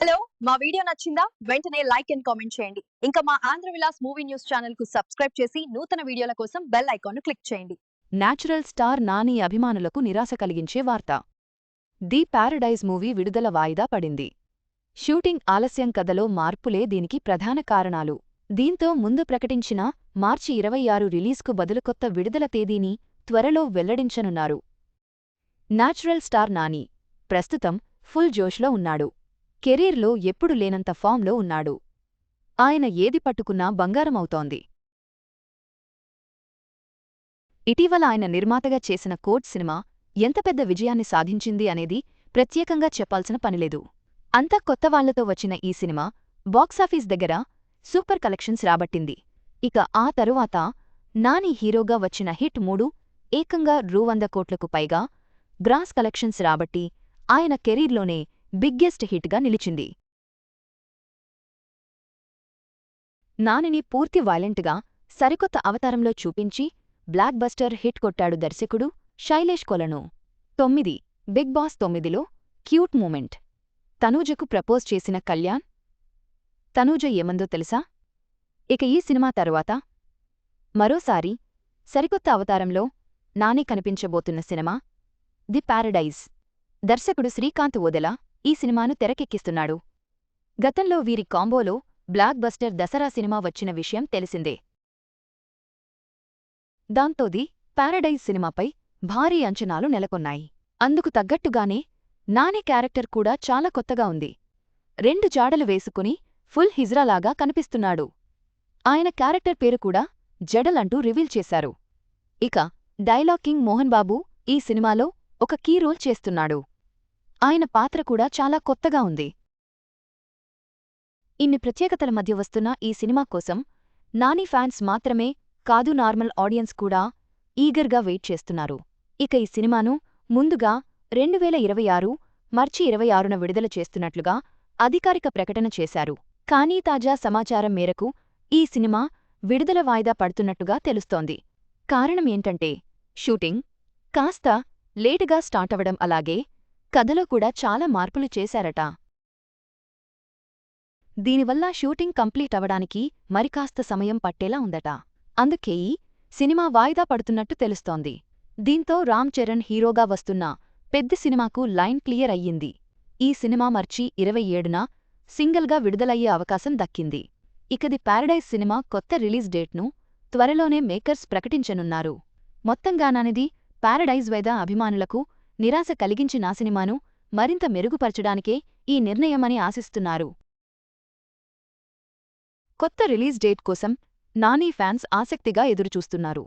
Hello మా video నచ్చిందా? వెంటనే లైక్ అండ్ కామెంట్ చేయండి. ఇంకా మా ఆంధ్ర విలాస్ మూవీ న్యూస్ ఛానల్కు సబ్స్క్రైబ్ చేసి నూతన వీడియోల కోసం బెల్ ఐకాన్ క్లిక్ చేయండి. నాచురల్ స్టార్ నాని అభిమానులకు నిరాశ కలిగించే వార్త. ది ప్యారడైజ్ మూవీ విడుదల వాయిదా పడింది. షూటింగ్ ఆలస్యం కథలో మార్పులే దీనికి ప్రధాన కారణాలు. దీంతో ముందు ప్రకటించిన మార్చి ఇరవై ఆరు రిలీజ్కు బదులు కొత్త విడుదల తేదీని త్వరలో వెల్లడించనున్నారు. Natural star Nani. ప్రస్తుతం ఫుల్ జోష్లో ఉన్నాడు. కెరీర్లో ఎప్పుడు లేనంత ఫామ్లో ఉన్నాడు. ఆయన ఏది పట్టుకున్నా బంగారమవుతోంది. ఇటీవల ఆయన నిర్మాతగా చేసిన కోట్ సినిమా ఎంత పెద్ద విజయాన్ని సాధించింది అనేది ప్రత్యేకంగా చెప్పాల్సిన పనిలేదు. అంతా కొత్తవాళ్ళతో వచ్చిన ఈ సినిమా బాక్సాఫీస్ దగ్గర సూపర్ కలెక్షన్స్ రాబట్టింది. ఇక ఆ తరువాత నాని హీరోగా వచ్చిన హిట్ మూడు ఏకంగా రూ వంద కోట్లకు పైగా గ్రాస్ కలెక్షన్స్ రాబట్టి ఆయన కెరీర్లోనే బిగ్గెస్ట్ హిట్గా నిలిచింది. నానిని పూర్తి వైలెంట్గా సరికొత్త అవతారంలో చూపించి బ్లాక్ బస్టర్ హిట్ కొట్టాడు దర్శకుడు శైలేష్ కొలను. తొమ్మిది బిగ్ బాస్ తొమ్మిదిలో క్యూట్ మూమెంట్. తనూజకు ప్రపోజ్ చేసిన కళ్యాణ్. తనూజ ఏమందో తెలుసా? ఇక ఈ సినిమా తరువాత మరోసారి సరికొత్త అవతారంలో నాని కనిపించబోతున్న సినిమా ది ప్యారడైజ్ దర్శకుడు శ్రీకాంత్ ఓదెలా ఈ సినిమాను తెరకెక్కిస్తున్నాడు. గతంలో వీరి కాంబోలో బ్లాక్ బస్టర్ దసరా సినిమా వచ్చిన విషయం తెలిసిందే. దాంతోది పారడైజ్ సినిమాపై భారీ అంచనాలు నెలకొన్నాయి. అందుకు తగ్గట్టుగానే నాని క్యారెక్టర్ కూడా చాలా కొత్తగా ఉంది. రెండు జాడలు వేసుకుని ఫుల్ హిజ్రాలాగా కనిపిస్తున్నాడు. ఆయన క్యారెక్టర్ పేరు కూడా జడలంటూ రివీల్ చేశారు. ఇక డైలాగ్ కింగ్ మోహన్ బాబు ఈ సినిమాలో ఒక కీ రోల్ చేస్తున్నాడు. ఆయన పాత్ర కూడా చాలా కొత్తగా ఉంది. ఇన్ని ప్రత్యేకతల మధ్య వస్తున్న ఈ సినిమా కోసం నాని ఫ్యాన్స్ మాత్రమే కాదు నార్మల్ ఆడియన్స్ కూడా ఈగర్గా వెయిట్ చేస్తున్నారు. ఇక ఈ సినిమాను ముందుగా రెండు వేల ఇరవై ఆరు మార్చి ఇరవై ఆరున విడుదల చేస్తున్నట్లుగా అధికారిక ప్రకటన చేశారు. కానీ తాజా సమాచారం మేరకు ఈ సినిమా విడుదల వాయిదా పడుతున్నట్టుగా తెలుస్తోంది. కారణం ఏంటంటే షూటింగ్ కాస్త లేటుగా స్టార్టవడం అలాగే కథలో కూడా చాలా మార్పులు చేశారట. దీనివల్ల షూటింగ్ కంప్లీట్ అవడానికి మరికాస్త సమయం పట్టేలా ఉందట. అందుకే ఈ సినిమా వాయిదా పడుతున్నట్టు తెలుస్తోంది. దీంతో రామ్ చరణ్ హీరోగా వస్తున్న పెద్ద సినిమాకు లైన్ క్లియర్ అయ్యింది. ఈ సినిమా మార్చి ఇరవై ఏడున సింగిల్గా విడుదలయ్యే అవకాశం దక్కింది. ఇకది ప్యారడైజ్ సినిమా కొత్త రిలీజ్ డేట్ను త్వరలోనే మేకర్స్ ప్రకటించనున్నారు. మొత్తంగానానిది ప్యారడైజ్ వేద అభిమానులకు నిరాశ కలిగించిన సినిమాను మరింత మెరుగుపరచడానికే ఈ నిర్ణయమని ఆశిస్తున్నారు. కొత్త రిలీజ్ డేట్ కోసం నాని ఫ్యాన్స్ ఆసక్తిగా ఎదురుచూస్తున్నారు.